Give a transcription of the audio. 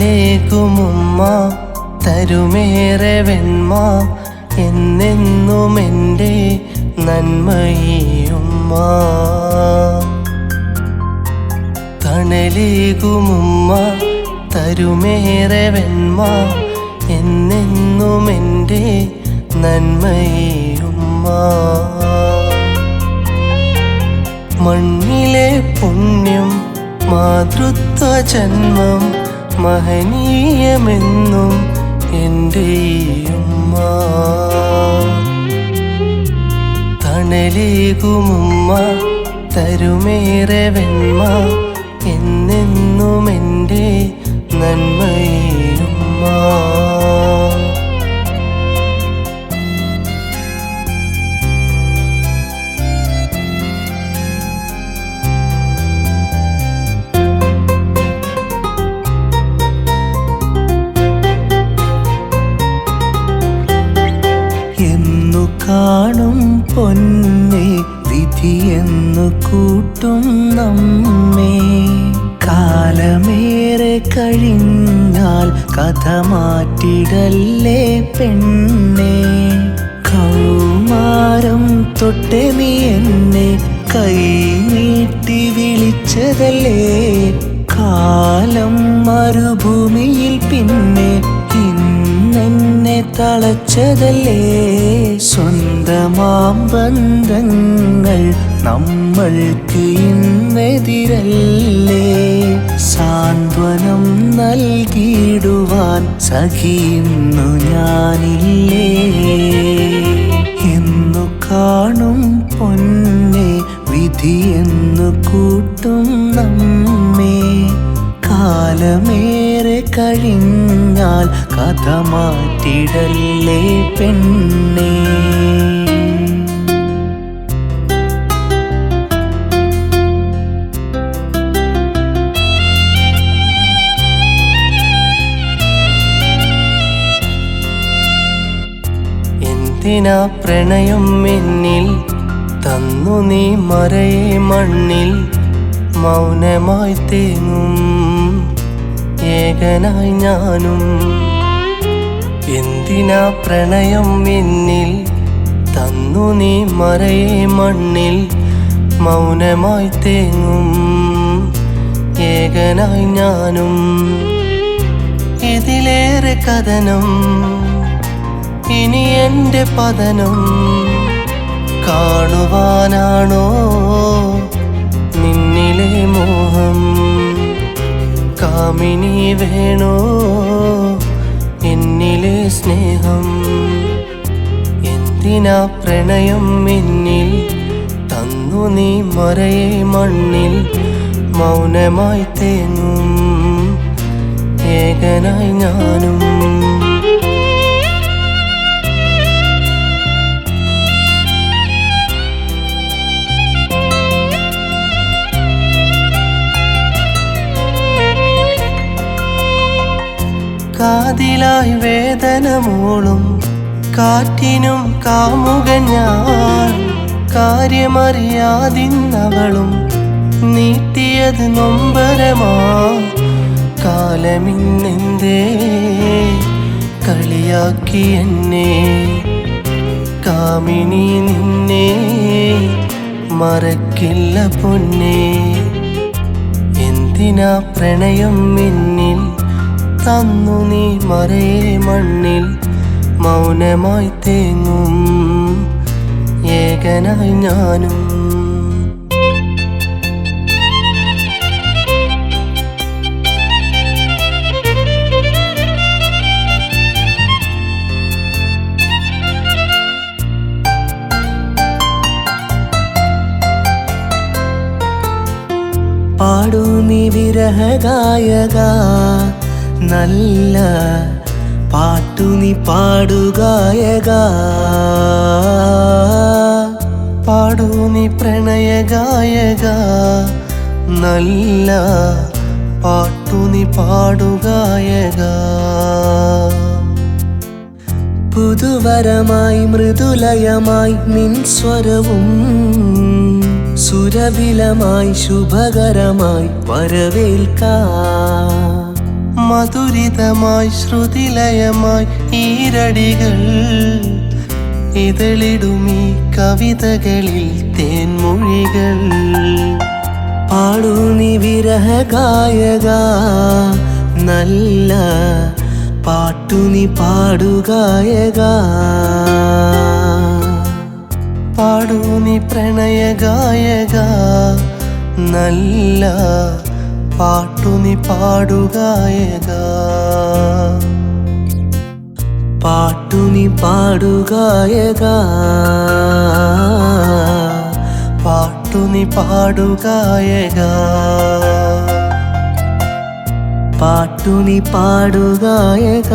തണലേകുമുമ്മ തരുമേറെ വെണ്മ എന്നെന്നും എന്റെ നന്മയുമ്മ തണലേകുമുമ്മ തരുമേറെ വെണ്മ എന്നെന്നും എന്റെ നന്മയുമ്മ മണ്ണിലെ പുണ്യം മാതൃത്വ ജന്മം മഹനീയമെന്നും എന്റെ ഉമ്മ തണലേകുമുമ്മ തരുമേറെ വെണ്മ കാണും പൊന്നെ വിധിയെന്നു കൂട്ടും നമ്മേ. കാലമേറെ കഴിഞ്ഞാൽ കഥ മാറ്റിടല്ലേ പെണ്ണെ. കൗമാരം തൊട്ടേ നീ എന്നെ കൈ നീട്ടി വിളിച്ചതല്ലേ. കാലം മരുഭൂമിയിൽ പിന്നെ തളച്ചതല്ലേ? സ്വന്തമാം ബന്ധങ്ങൾ നമ്മൾക്ക് ഇന്നെതിരല്ലേ? സാന്ത്വനം നൽകിയിടുവാൻ സഖിയുന്നു ഞാനില്ലേ? എന്നു കാണും പൊന്നെ വിധിയെന്നു കൂട്ടും നമ്മേ. കാലമേറെ കഴിഞ്ഞാൽ കഥ മാറ്റിടല്ലേ പെണ്ണേ. എന്തിനാ പ്രണയം എന്നിൽ തന്നു നീ മറയെ മണ്ണിൽ? മൗനമായി തേങ്ങും ഏകനായി ഞാനും. എന്തിനാ പ്രണയം എന്നിൽ തന്നു നീ മറയെ മണ്ണിൽ മൗനമായി തേങ്ങും? ഏകനായി ഞാനും. ഇതിലേറെ കഥനം ഇനി എന്റെ പതനം കാണുവാനാണോ? നിന്നിലേ മോഹം കാമിനി വേണോ? എന്നിലെ സ്നേഹം. എന്തിനാ പ്രണയം എന്നിൽ? തന്നു നീ മറയെ മണ്ണിൽ. മൗനമായി തേങ്ങും. ഏകനായി ഞാനും. കാതിലായി വേദന മൂളും കാറ്റിനും കാമുകൻ ഞാൻ കാര്യമറിയാതിന്നവളും. നീട്ടിയത് നൊമ്പരമാ. കാലമിന്നെന്തേ കളിയാക്കി എന്നെ. കാമിനി നിന്നെ മറക്കില്ല പൊന്നെ. എന്തിനാ പ്രണയം എന്നിൽ തന്നു നീ മറയെ മണ്ണിൽ. മൗനമായി തേങ്ങും ഏകനായി ഞാനും. പാടൂ നീ വിരഹഗായക. നല്ല പാട്ടു നീ പാടുകായക പാടു നീ പ്രണയ ഗായക. നല്ല പാട്ടു നീ പാടുകായക പുതുവരമായി മൃദുലയമായി നിൻ സ്വരവും സുരവിലമായി ശുഭകരമായി വരവേൽക്കാം. മധുരിതമായി ശ്രുതിലയമായി ഈരടികൾ ഇതളിടുമീ കവിതകളിൽ തേൻമൊഴികൾ. പാടൂ നീ വിരഹഗായക നല്ല പാട്ടു നീ പാടുകായക പാടൂ നീ പ്രണയഗായക നല്ല പാട്ടു നീ പാടുകായക പാട്ടു നീ പാടുകായക പാട്ടു നീ പാടുകായക പാട്ടു നീ പാടുകായക